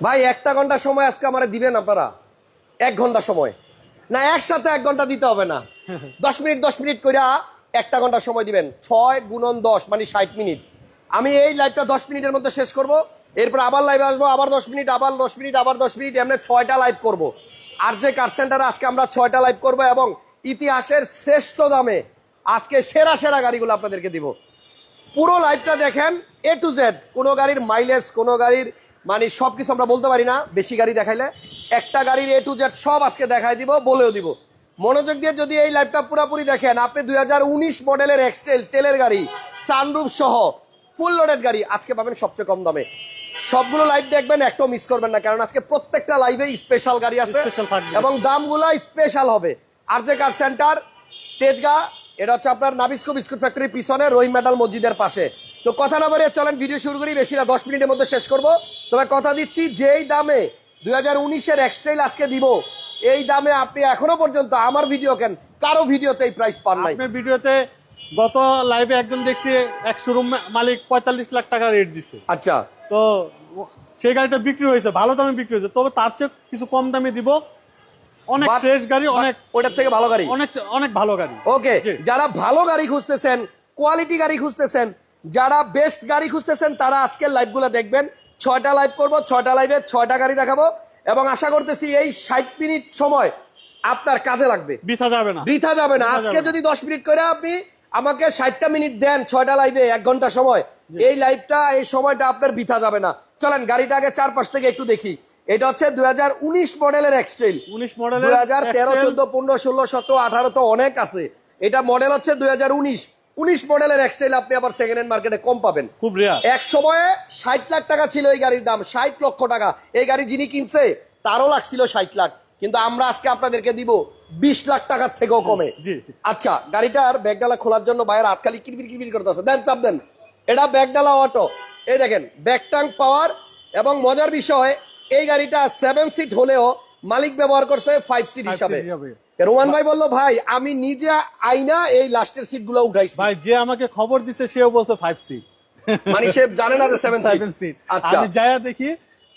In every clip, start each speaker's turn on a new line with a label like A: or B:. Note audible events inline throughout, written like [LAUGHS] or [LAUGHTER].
A: ভাই একটা ঘণ্টা সময় আজকে আমার দিবেন আপনারা? এক ঘণ্টা সময়। না একসাথে এক ঘণ্টা দিতে হবে না। [LAUGHS] দশ মিনিট দশ মিনিট করে একটা ঘণ্টা সময় দিবেন। ছয় গুণন দশ মানে ষাট মিনিট। আমি এই লাইভটা দশ মিনিটের মধ্যে শেষ করব। এরপর আবার লাইভে আসব আবার দশ মিনিট আবার দশ মিনিট আবার দশ মিনিট এমনি ছয়টা লাইভ করব। আর যে কার সেন্টারে আজকে আমরা ছয়টা লাইভ করব এবং ইতিহাসের শ্রেষ্ঠ দামে আজকে সেরা সেরা গাড়িগুলো আপনাদেরকে দিব। পুরো লাইভটা দেখেন এ টু জেড কোনো গাড়ির মাইলেজ কোনো গাড়ির মানে সব কিছু আমরা বলতে পারি না। বেশি গাড়ি দেখাইলে একটা গাড়ির এ টু জেড সব আজকে দেখাই দিব বলেও দিব। মনোযোগ দিয়ে যদি এই লাইভটা পুরোপুরি দেখেন আপনি দু হাজার উনিশ মডেলের এক্সটেল তেলের গাড়ি সানরুফ সহ ফুল লোডেড গাড়ি আজকে পাবেন সবচেয়ে কম দামে। সবগুলো লাইভ দেখবেন একটাও মিস করবেন না কারণ আজকে প্রত্যেকটা লাইভে স্পেশাল গাড়ি আছে। এবং দামগুলো স্পেশাল হবে। আর যে কার সেন্টার তেজগা এটা হচ্ছে আপনার নাবিস্কো বিস্কুট ফ্যাক্টরির পিছনে রহিম মেডাল মসজিদের পাশে। তো কথা না বলে চলেন ভিডিও শুরু করি বেশি না দশ মিনিটের মধ্যে শেষ করব। তবে কথা দিচ্ছি যেই দামে দুই হাজার উনিশের এক্সট্রেল আজকে দিব এই দামে আপনি এখনও পর্যন্ত আমার ভিডিও কেন কারও ভিডিওতে এই প্রাইস পান নাই।
B: ভিডিওতে গত লাইভে একজন দেখছি এক শোরুম মালিক পঁয়তাল্লিশ লাখ টাকা রেট দিছে।
A: আচ্ছা।
B: তো সেই গাড়িটা বিক্রি হয়েছে ভালো দামে বিক্রি হয়েছে তবে তার চেয়ে কিছু কম দামে দিব। অনেক ফ্রেশ গাড়ি অনেক
A: ওটার থেকে ভালো গাড়ি।
B: অনেক অনেক ভালো গাড়ি।
A: ওকে যারা ভালো গাড়ি খুঁজতেছেন কোয়ালিটি গাড়ি খুঁজতেছেন যারা বেস্ট গাড়ি খুঁজতেছেন তারা আজকের লাইভগুলো দেখবেন। ছয়টা লাইভ করব ছয়টা লাইভে ছয়টা গাড়ি দেখাবো এবং আশা করতেছি এই ষাট মিনিট সময় আপনার কাজে লাগবে।
B: বৃথা যাবে না।
A: বৃথা যাবে না। আজকে যদি দশ মিনিট করে আপনি আমাকে ষাটটা মিনিট দেন ছয়টা লাইভে এক ঘণ্টা সময় এই লাইভটা এই সময়টা আপনার বৃথা যাবে না। চলেন গাড়িটা আগে চার পাশ থেকে একটু দেখি। এটা হচ্ছে দুই হাজার উনিশ মডেলের এক্সট্রেল
B: উনিশ মডেলের
A: দুই হাজার তেরো চোদ্দ পনেরো ষোলো সতেরো আঠারো তো অনেক আছে। এটা মডেল হচ্ছে দুই হাজার উনিশ। উনিশ মডেলের এক্সটাইল আপনি আবার সেকেন্ড হ্যান্ড মার্কেটে কম পাবেন।
B: খুব রেয়ার
A: এক সময়ে ষাট লাখ টাকা ছিল এই গাড়ির দাম ষাট লক্ষ টাকা। এই গাড়ি যিনি কিনছে তারও লাগছিল ষাট লাখ। কিন্তু আমরা আজকে আপনাদেরকে দিব বিশ লাখ টাকার থেকেও কমে। আচ্ছা গাড়িটার ব্যাগডালা খোলার জন্য বাইরের হাতখালি কিরবির কিরবির করতেছে। দেন চাপ দেন। এটা ব্যাগডালা অটো এই দেখেন ব্যাক ট্যাঙ্ক পাওয়ার এবং মজার বিষয় এই গাড়িটা সেভেন সিট হলেও মালিক ব্যবহার করছে ফাইভ সিট হিসাবে। রোমান ভাই বলল ভাই আমি নিজে আইনা এই লাস্টের সিটগুলো উঠাইছি।
B: ভাই যে আমাকে খবর দিছে সেও বলছে ফাইভ সিট
A: মানে সে জানে না যে সেভেন সিট আচ্ছা।
B: আমি যাইয়া দেখি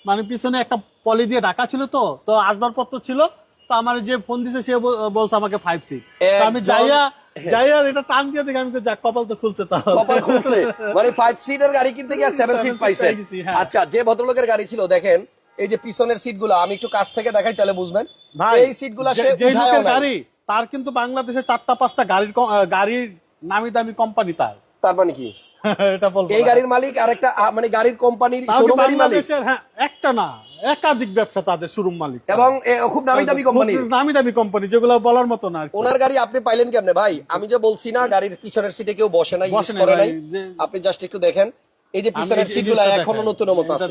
B: মানে পিছনে একটা পলি দিয়ে ঢাকা ছিল তো তো আসবাবপত্র ছিল তো আমার যে ফোন দিছে সে বলছে আমাকে ফাইভ সিট আমি যাইয়া যাইয়া এটা টান দিয়ে দেখি আমি তো যাক কপাল তো খুলছে তাও
A: কপাল খুলছে। মানে ফাইভ সিটের গাড়ি কিনতে গিয়ে [LAUGHS] সেভেন সিট পাইছে
B: হ্যাঁ।
A: আচ্ছা যে ভদ্রলোকের গাড়ি ছিল দেখেন এই যে পিছনের সিটগুলো আমি একটু কাছ থেকে দেখাই তাহলে বুঝবেন। এই সিটগুলা সে।
B: গাড়ি তার কিন্তু বাংলাদেশে চারটা পাঁচটা গাড়ির গাড়ির নামি দামি কোম্পানি তার।
A: তার মানে কি? [LAUGHS] এই
B: না।
A: গাড়ির মালিক আরেকটা মানে গাড়ির কোম্পানির মালিক?
B: হ্যাঁ একটা না একাধিক ব্যবসা তাদের শোরুম মালিক
A: এবং খুব নামি দামি কোম্পানি
B: নামি দামি কোম্পানি যেগুলো বলার মতো না
A: ওনার গাড়ি আপনি পাইলেন কেমনে? ভাই আমি যে বলছি না গাড়ির পিছনের সিটে কেউ বসে নাই ইউজ করে নাই। আপনি জাস্ট একটু দেখেন। এই যে পিছনের
B: এখনও
A: নতুন মতো আছে।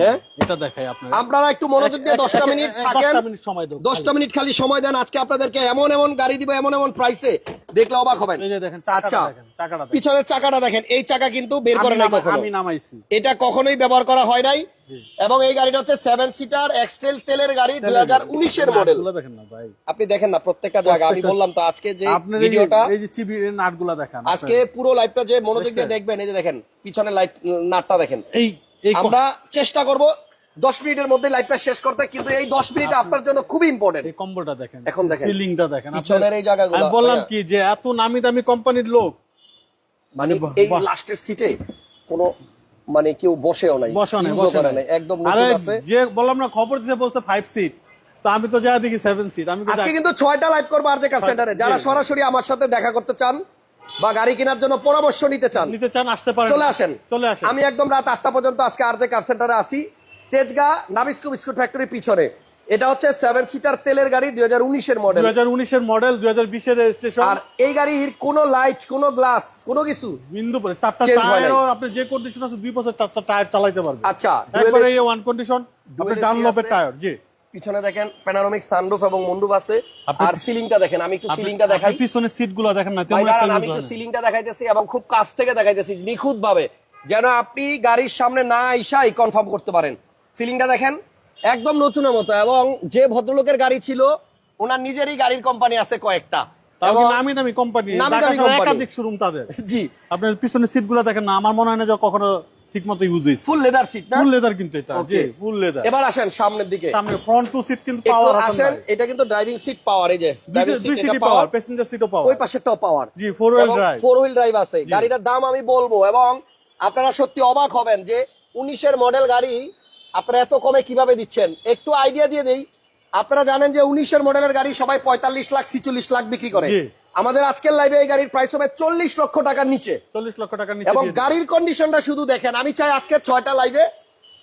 A: হ্যাঁ?
B: এটা দেখাই আপনারা
A: আপনারা একটু মনোযোগ দিয়ে দশটা মিনিট থাকেন।
B: দশটা মিনিট সময় দেবো
A: দশটা মিনিট খালি সময় দেন আজকে আপনাদেরকে এমন এমন গাড়ি দিব এমন এমন প্রাইসে দেখলে অবাক হবেন।
B: এই যে দেখেন চাকাটা
A: আচ্ছা
B: দেখেন চাকাটা
A: পিছনের চাকাটা দেখেন এই চাকা কিন্তু বের করে নাই কখনো।
B: আমি নামাইছি।
A: এটা কখনোই ব্যবহার করা হয় নাই। এবং এই গাড়িটা হচ্ছে সেভেন সিটার এক্সটেল তেলের গাড়ি দুই হাজার উনিশের মডেল
B: দেখেন না ভাই।
A: আপনি দেখেন না প্রত্যেকটা জায়গা। আমি বললাম তো আজকে যে ভিডিওটা
B: নাটগুলো দেখেন
A: আজকে পুরো লাইভটা যে মনোযোগ দিয়ে দেখবেন এই যে দেখেন পিছনে লাইট নাটটা দেখেন।
B: এই
A: আমরা চেষ্টা করব দশ মিনিটের মধ্যে লাইভটা শেষ করতে কিন্তু এই দশ মিনিট আপনার জন্য খুবই ইম্পর্টেন্ট
B: এই কম্বোটা দেখেন
A: এখন দেখেন।
B: সিলিংটা দেখেন।
A: পিছনের এই জায়গাগুলো
B: আমি বললাম কি যে এত নামি দামি কোম্পানির লোক।
A: মানে এই লাস্টের সিটে কোনো মানে কেউ বসেও নাই একদম আছে।
B: যে বললাম না খবর দিছে বলছে ফাইভ সিট তো আমি তো যা দেখি সেভেন সিট আমি
A: আজকে কিন্তু ছয়টা লাইভ করব আর কার সেন্টারে যারা সরাসরি আমার সাথে দেখা করতে চান বা গাড়ি কেনার জন্য পরামর্শ নিতে চান
B: নিতে চান আসতে পারেন।
A: চলে আসেন।
B: চলে আসেন।
A: আমি একদম রাত আটটা পর্যন্ত আজকে আর যে কার সেন্টারে আসি তেজগা নাবিস্কু বিস্কুট ফ্যাক্টরির পিছনে। এটা হচ্ছে সেভেন সিটার তেলের গাড়ি দুই হাজার উনিশের মডেল
B: দুই হাজার উনিশের মডেল দুই হাজার বিশের রেজিস্ট্রেশন
A: আর এই গাড়ির কোনো লাইট কোনো গ্লাস কোনো কিছু
B: বিন্দু পরে চারটা। টায়ারও আপনি যে কন্ডিশন আছে দুই বছর চারটা টায়ার চালাইতে পারবেন।
A: আচ্ছা
B: একবারে
A: AC
B: ওয়ান কন্ডিশন আপনি ডানলপের টায়ার জি।
A: পিছনে দেখেন প্যানারোমিক সানরুফ এবং মন্ডুপ আছে। আর সিলিংটা দেখেন আমি একটু সিলিংটা দেখাই
B: আপনি পিছনের সিটগুলো দেখেন না
A: আমি একটু সিলিংটা দেখাইতেছি এবং খুব কাছ থেকে দেখাইতেছি নিখুঁত ভাবে যেন আপনি গাড়ির সামনে না আইসাই কনফার্ম করতে পারেন। সিলিংটা দেখেন। একদম নতুনের মতো এবং যে ভদ্রলোকের গাড়ি ছিল ওনার নিজেরই গাড়ির কোম্পানি আছে কয়েকটা।
B: তাও
A: এবং
B: কি নামি দামি কোম্পানি
A: নামি দামি
B: ঢাকা শহরে
A: company।
B: একাধিক শোরুম তাদের?
A: জি।
B: আপনার পিছনের সিট দেখেন না আমার মনে হয় না যে কখনো ঠিক ইউজ হয়েছে।
A: ফুল লেদার সিট না?
B: ফুল লেদার কিন্তু এটা জি ফুল লেদার
A: এবার আসেন সামনের দিকে।
B: সামনে ফ্রন্ট টু সিট কিন্তু পাওয়ার
A: আসেন এটা কিন্তু ড্রাইভিং সিট পাওয়ার এই যে ড্রাইভিং সিট এটা
B: পাওয়ার
A: পাওয়ার
B: প্যাসেঞ্জার সিটও
A: ওই পাশেরটাও পাওয়ার
B: জি four wheel drive
A: four wheel drive আছে গাড়িটার দাম আমি বলব এবং আপনারা সত্যি অবাক হবেন যে উনিশের মডেল গাড়ি আপনারা এত কমে কীভাবে দিচ্ছেন? একটু আইডিয়া দিয়ে দেই। আপনারা জানেন যে উনিশের মডেলের গাড়ি সবাই পঁয়তাল্লিশ লাখ ছিচল্লিশ লাখ বিক্রি করে। আমাদের আজকের লাইভে এই গাড়ির প্রাইস হবে চল্লিশ লক্ষ টাকার নিচে।
B: চল্লিশ লক্ষ টাকার নিচে
A: এবং। গাড়ির কন্ডিশনটা শুধু দেখেন আমি চাই আজকে ছয়টা লাইভে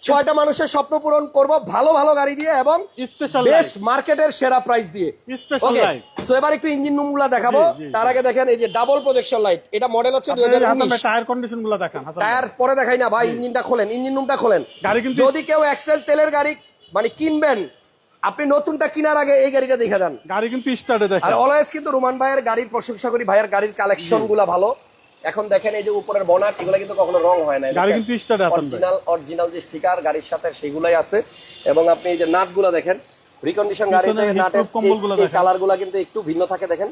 A: ছয়টা মানুষের স্বপ্ন পূরণ করব ভালো ভালো গাড়ি দিয়ে এবং
B: স্পেশাল
A: বেস্ট মার্কেটের সেরা প্রাইস দিয়ে।
B: স্পেশাল লাইট
A: সো এবার একটু ইঞ্জিন রুমগুলা দেখাবো। তার আগে দেখেন এই যে ডাবল প্রজেকশন লাইট এটা মডেল হচ্ছে দুই হাজার উনিশ।
B: টায়ার কন্ডিশনগুলো দেখান
A: টায়ার পরে দেখাই না ভাই ইঞ্জিনটা খোলেন ইঞ্জিন রুমটা খোলেন।
B: গাড়ি কিন্তু
A: যদি কেউ এক্সেল তেলের গাড়ি মানে কিনবেন আপনি নতুনটা কেনার আগে এই গাড়িটা দেখে যান।
B: গাড়ি কিন্তু স্টার্টে
A: আর
B: দেখেন
A: অলওয়েজ কিন্তু রোমান ভাইয়ের গাড়ির প্রশংসা করি ভাইয়ের গাড়ির কালেকশনগুলা ভালো। এখন দেখেন এই যে উপরের বনাট এগুলো কিন্তু কখনো রং হয় না
B: গাড়ি কিন্তু স্টার্টে ভাই।
A: অরিজিনাল অরিজিনাল যে স্টিকার গাড়ির সাথে সেগুলাই আছে। এবং আপনি এই যে নাটগুলা দেখেন রিকন্ডিশন গাড়িতে নাটের
B: proof কম্বলগুলো দেখেন।
A: কালারগুলা কিন্তু একটু ভিন্ন থাকে দেখেন।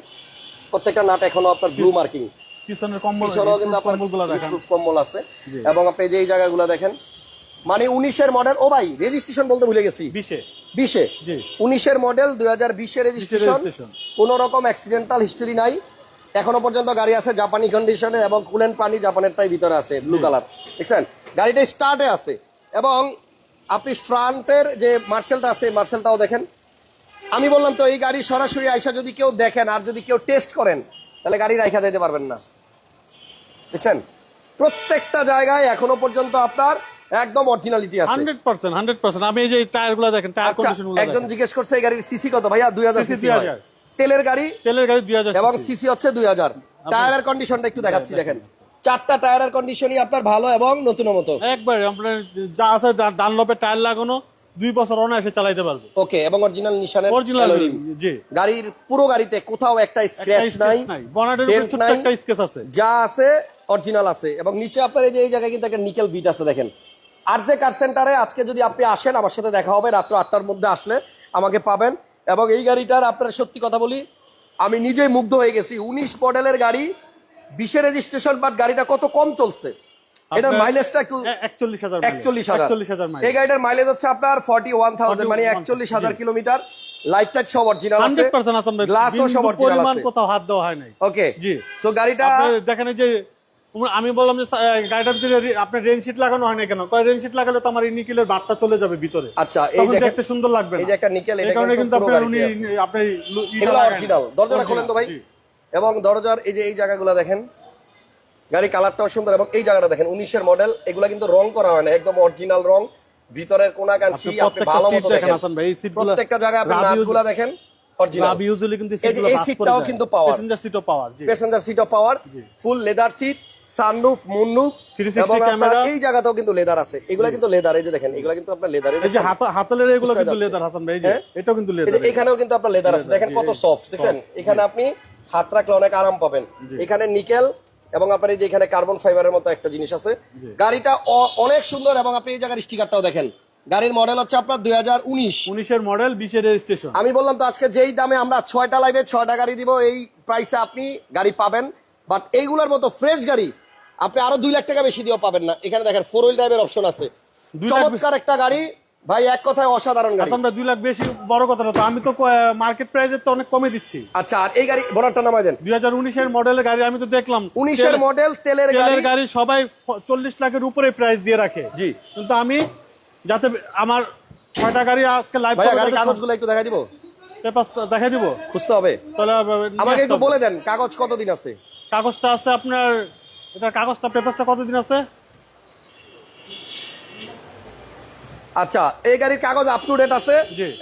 A: প্রত্যেকটা নাট এখনও আপনার ব্লু মার্কিং
B: পিছনের কম্বল
A: পিছনেও কিন্তু আপনার
B: কম্বলগুলো দেখেন।
A: কম্বল আছে। এবং আপনি যে এই জায়গাগুলো দেখেন মানে উনিশের মডেল ও ভাই রেজিস্ট্রেশন বলতে ভুলে গেছি।
B: বিশে।
A: বিশে।
B: জি।
A: উনিশের মডেল দুই হাজার বিশের রেজিস্ট্রেশন। কোন রকম অ্যাক্সিডেন্টাল হিস্ট্রি নাই। এখনও পর্যন্ত গাড়ি আছে জাপানি কন্ডিশনে এবং কুলেন পানি জাপানেরটাই ভিতরে আছে ব্লু কালার দেখছেন? গাড়িটা স্টার্টে আছে এবং আপনি ফ্রন্টের যে মার্শালটা আছে মার্শালটাও দেখেন। আমি বললাম তো এই গাড়ি সরাসরি আইসা যদি কেউ দেখেন আর যদি কেউ টেস্ট করেন তাহলে গাড়ি রাইখা যেতে পারবেন না। দেখছেন? প্রত্যেকটা জায়গায় এখনও পর্যন্ত আপনার একদম অরিজিনালিটি আছে।
B: Hundred percent hundred percent. আমি এই যে টায়ারগুলো দেখেন টায়ার
A: আচ্ছা
B: কন্ডিশনগুলো
A: একজন জিজ্ঞেস করছে এই গাড়ির সিসি কত? ভাইয়া দুই হাজার
B: CC
A: সিসি
B: 2000
A: তেলের গাড়ি
B: তেলের গাড়ি দুই হাজার
A: এবং সিসি। হচ্ছে দুই হাজার। টায়ারের কন্ডিশনটা একটু দেখাচ্ছি দেখেন। চারটা টায়ারের কন্ডিশনই আপনার ভালো এবং নতুন মতো।
B: একবার আপনার যা আছে ডানলপের টায়ার লাগানো দুই বছর অনায়াসে চালাইতে পারবে।
A: ওকে এবং অরিজিনাল নিশানের
B: অরিজিনাল জি।
A: গাড়ির পুরো গাড়িতে কোথাও একটা স্ক্র্যাচ নাই
B: বনাটের উপর। একটা স্কেচ আছে।
A: যা আছে অরিজিনাল আছে। এবং নিচে আপনার এই যে এই জায়গায় কিন্তু একটা নিকেল বিট আছে দেখেন। আর যে কার সেন্টারে আজকে যদি আপনি আসেন আমার সাথে দেখা হবে রাত্র আটটার মধ্যে আসলে আমাকে পাবেন। এবং এই গাড়িটার আপনার সত্যি কথা বলি আমি নিজেই মুগ্ধ হয়ে গেছি। উনিশ মডেলের গাড়ি বিশে রেজিস্ট্রেশন বাট গাড়িটা কত কম চলছে? এটার মাইলেজটা একটু
B: একচল্লিশ হাজার
A: একচল্লিশ হাজার। এই গাড়িটার মাইলেজ হচ্ছে আপনার ফর্টি ওয়ান থাউজেন্ড মানে একচল্লিশ হাজার কিলোমিটার। লাইট টাইট সব অরিজিনাল আছে।
B: হান্ড্রেড পার্সেন্ট আছে।
A: গ্লাসও সব
B: বিন্দু
A: অরিজিনাল
B: পরিমাণ কোথাও হাত দেওয়া হয় নাই।
A: ওকে
B: জি।
A: সো গাড়িটা
B: দেখেন যে আমি বললাম যে গাড়িটার ভিতরে আপনার রেন শিট লাগানো হয় না কেন? কয় রেন শিট লাগালে তো আমার এই নিকেলের বাটটা চলে যাবে ভিতরে।
A: আচ্ছা এই
B: দেখতে সুন্দর লাগবে
A: এই যে একটা নিকেল এটা
B: কারণে
A: কিন্তু
B: আপনার উনি আপনি
A: এগুলো অরিজিনাল দরজাটা খোলেন তো ভাই? এবং দরজার এই যে এই জায়গাগুলো দেখেন গাড়ি কালারটাও সুন্দর এবং এই জায়গাটা দেখেন উনিশের মডেল এগুলা কিন্তু রং করা হয় না একদম অরিজিনাল রং ভিতরের কোনা কাঞ্চি
B: আপনি
A: আপনি ভালো মতো
B: দেখেন হাসান ভাই এই সিটগুলো
A: প্রত্যেকটা জায়গায় আপনি নাটগুলো দেখেন অরিজিনাল
B: ইউজুয়ালি কিন্তু
A: এই সিটটাও কিন্তু power।
B: প্যাসেঞ্জার সিটও power G.
A: Passenger seat of power full leather seat sunroof এবং আপনার এই জায়গাটাও কিন্তু লেদার আছে। এগুলো কিন্তু লেদার এই যে দেখেন এগুলো কিন্তু আপনার লেদারে
B: এই যে হাতলের এগুলো কিন্তু লেদার হাসান ভাই যে
A: হ্যাঁ?
B: এটাও কিন্তু লেদার
A: এখানেও কিন্তু আপনার লেদার আছে। দেখেন কত সফট
B: soft,
A: এখানে আপনি হাত রাখলে অনেক আরাম পাবেন। এখানে নিকেল এবং আপনার এই যে এখানে কার্বন ফাইবারের মতো একটা জিনিস আছে। গাড়িটা অনেক সুন্দর এবং আপনি এই জায়গার স্টিকারটাও দেখেন। গাড়ির মডেল হচ্ছে আপনার দুই হাজার উনিশ।
B: উনিশের মডেল বিশের রেজিস্ট্রেশন।
A: আমি বললাম তো আজকে যেই দামে আমরা ছয়টা লাইভে ছয়টা গাড়ি দিব এই প্রাইসে আপনি গাড়ি পাবেন। বাট এইগুলোর মতো ফ্রেশ গাড়ি আপনি আরও দুই লাখ টাকা বেশি দিয়েও পাবেন না। এখানে দেখেন ফোর হুইল ড্রাইভের অপশন আছে। চমৎকার একটা গাড়ি। ভাই এক কথায় অসাধারণ গাড়ি।
B: হাসান ভাই দুই লাখ বেশি বড় কথা না তো। আমি তো মার্কেট প্রাইসের তো অনেক কমে দিচ্ছি।
A: আচ্ছা আর এই গাড়ি বড়টা নামাই দেন।
B: দুই হাজার উনিশের মডেলের গাড়ি আমি তো দেখলাম।
A: উনিশের
B: তেল-
A: মডেল তেলের গাড়ি
B: তেলের গাড়ি। সবাই চল্লিশ লাখের উপরে প্রাইস দিয়ে রাখে।
A: জি।
B: কিন্তু আমি যাতে আমার ছয়টা গাড়ি আজকে লাইভ
A: ভাইয়া গাড়ির কাগজগুলো একটু দেখা দিব?
B: পেপার দেখা দিব?
A: খুঁজতে হবে।
B: তাহলে
A: আমাকে একটু বলে দেন কাগজ কতদিন আছে?
B: কাগজটা আছে আপনার এটার কাগজটা পেপারটা কতদিন আছে?
A: আচ্ছা এই গাড়ির কাগজ আপ টু ডেট আছে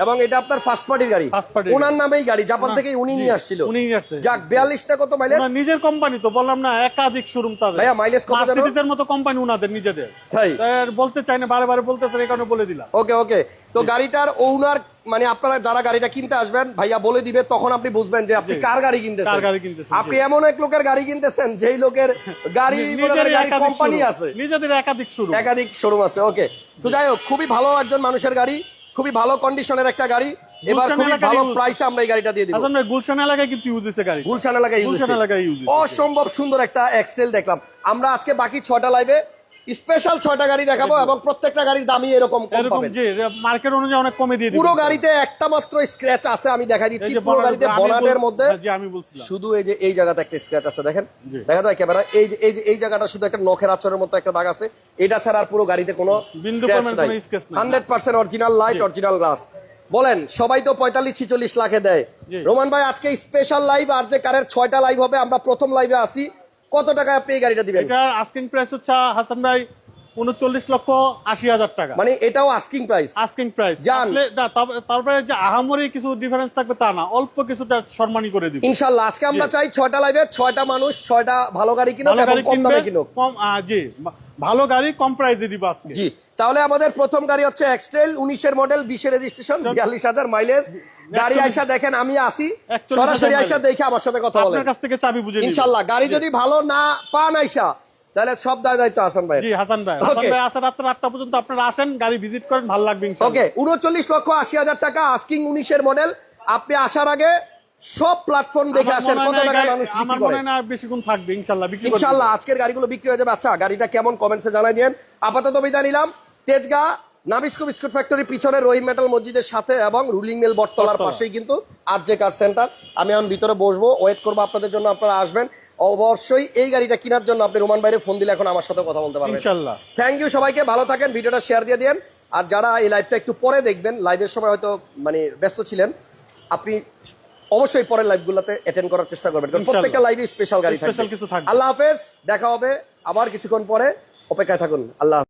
A: এবং এটা আপনার ফার্স্ট পার্টির গাড়ি। ওনার নামেই গাড়ি জাপান থেকে উনি নিয়ে আসছিল।
B: উনি নিয়ে আসছে।
A: যাক বিয়াল্লিশটা কত মাইলেজ
B: ওনার নিজের কোম্পানি তো বললাম না একাধিক শোরুম তাদের
A: ভাইয়া, মাইলেজ কত জানো?
B: মার্সিডিজের মতো কোম্পানি উনাদের নিজেদের।
A: তাই।
B: বলতে চাই না বারে বারে বলতেছেন এই কারণে বলে দিলাম।
A: ওকে ওকে। তো গাড়িটার ওনার মানে আপনারা যারা গাড়িটা কিনতে আসবেন ভাইয়া বলে দিবে তখন আপনি বুঝবেন যে আপনি কার গাড়ি কিনতেছেন।
B: গাড়ি কিনতেছেন,
A: আপনি এমন এক লোকের গাড়ি কিনতেছেন যেই লোকের গাড়ি কোম্পানি আছে।
B: নিজেদের একাধিক শুরু
A: একাধিক শোরুম আছে ওকে তো যাই হোক খুবই ভালো একজন মানুষের গাড়ি খুবই ভালো কন্ডিশনের একটা গাড়ি। এবার খুবই ভালো। প্রাইসে আমরা এই গাড়িটা দিয়ে দিব।
B: হাসান ভাই গুলশান এলাকায় কিন্তু ইউজ হয়েছে গাড়ি
A: গুলশান এলাকায় use
B: গুলশান এলাকায় ইউজ।
A: অসম্ভব সুন্দর একটা এক্সটেল দেখলাম। আমরা আজকে বাকি ছটা লাইভে স্পেশাল ছয়টা গাড়ি দেখাবো এবং প্রত্যেকটা গাড়ির দামই এরকম কম পাবেন।
B: মার্কেট অনুযায়ী অনেক কমে দিয়ে
A: পুরো গাড়িতে একটা মাত্র স্ক্র্যাচ আছে আমি দেখা দিচ্ছি। পুরো গাড়িতে বনাটের মধ্যে
B: হ্যাঁ,
A: শুধু এই যে এই জায়গাতে একটা স্ক্র্যাচ আছে দেখেন। দেখা যায় ক্যামেরা এই যে এই যে এই জায়গাটা শুধু একটা নখের আচরের মতো একটা দাগ আছে। এটা ছাড়া আর পুরো গাড়িতে কোনো
B: নাই।
A: Hundred percent original light original glass বলেন সবাই তো পঁয়তাল্লিশ ছিচল্লিশ লাখে দেয়। রোমান ভাই আজকে স্পেশাল লাইভ আর যে কারের ছয়টা লাইভ হবে আমরা প্রথম লাইভে আসি কত টাকা আপনি এই গাড়িটা দিবেন?
B: এটার আস্কিং প্রাইস হচ্ছে হাসান ভাই উনচল্লিশ লক্ষ আশি হাজার টাকা।
A: মানে এটাও আস্কিং প্রাইস
B: আস্কিং প্রাইস। তারপরে যে আহামরি কিছু ডিফারেন্স থাকবে তা না অল্প কিছু সম্মানী করে দিব।
A: ইনশাল্লাহ আজকে আমরা চাই ছয়টা লাইভে ছয়টা মানুষ ছয়টা ভালো গাড়ি কিনুক কম দামে কিনুক।
B: কম জি ভালো গাড়ি কম প্রাইসে দিব আজকে।
A: জি তাহলে আমাদের প্রথম গাড়ি হচ্ছে এক্সটেল উনিশের মডেল রেজিস্ট্রেশন বিয়াল্লিশ হাজার মাইলেজ গাড়ি আইসা দেখেন আমি আসি। সরাসরি আইসা দেখে আমার সাথে কথা বলেন।
B: কাছ থেকে চাবি বুঝে
A: ইনশাল্লাহ গাড়ি যদি ভালো না পান আইসা তাহলে সব দায় দায়িত্ব আসান ভাই
B: জি হাসান ভাই। হাসান. ভাই আসে রাত্রে আটটা পর্যন্ত আপনারা আসেন গাড়ি ভিজিট করেন ভালো লাগবে
A: ওকে উনচল্লিশ লক্ষ আশি হাজার টাকা আস্কিং উনিশের মডেল আপনি আসার আগে সব প্ল্যাটফর্ম দেখে আসেন কত টাকা মানুষ
B: আমার মনে না বেশিক্ষণ থাকবে ইনশাল্লাহ বিক্রি করে
A: ইনশাল্লাহ আজকের গাড়িগুলো বিক্রি হয়ে যাবে। আচ্ছা গাড়িটা কেমন কমেন্টসে জানাই দেন আপাতত বিদায় নিলাম। তেজগা নাবিস্কো বিস্কুট ফ্যাক্টরির পিছনে রহিম মেটাল মসজিদের সাথে এবং রুলিং মিল বটতলার
B: বটতলা।
A: পাশেই কিন্তু আর জে কার সেন্টার আমি এখন ভিতরে বসবো ওয়েট করব আপনাদের জন্য আপনারা আসবেন। অবশ্যই এই গাড়িটা কেনার জন্য আপনি রোমান বাইরে ফোন দিলে এখন আমার সাথে কথা বলতে পারবেন।
B: ইনশাল্লাহ।
A: থ্যাংক ইউ সবাইকে ভালো থাকেন ভিডিওটা শেয়ার দিয়ে দিন আর যারা এই লাইভটা একটু পরে দেখবেন লাইভের সময় হয়তো মানে ব্যস্ত ছিলেন আপনি অবশ্যই পরের লাইভগুলোতে অ্যাটেন্ড করার চেষ্টা করবেন কারণ প্রত্যেকটা লাইভে স্পেশাল গাড়ি থাকবে
B: কিছু থাকবে।
A: আল্লাহ হাফেজ দেখা হবে আবার কিছুক্ষণ পরে অপেক্ষায় থাকুন আল্লাহ।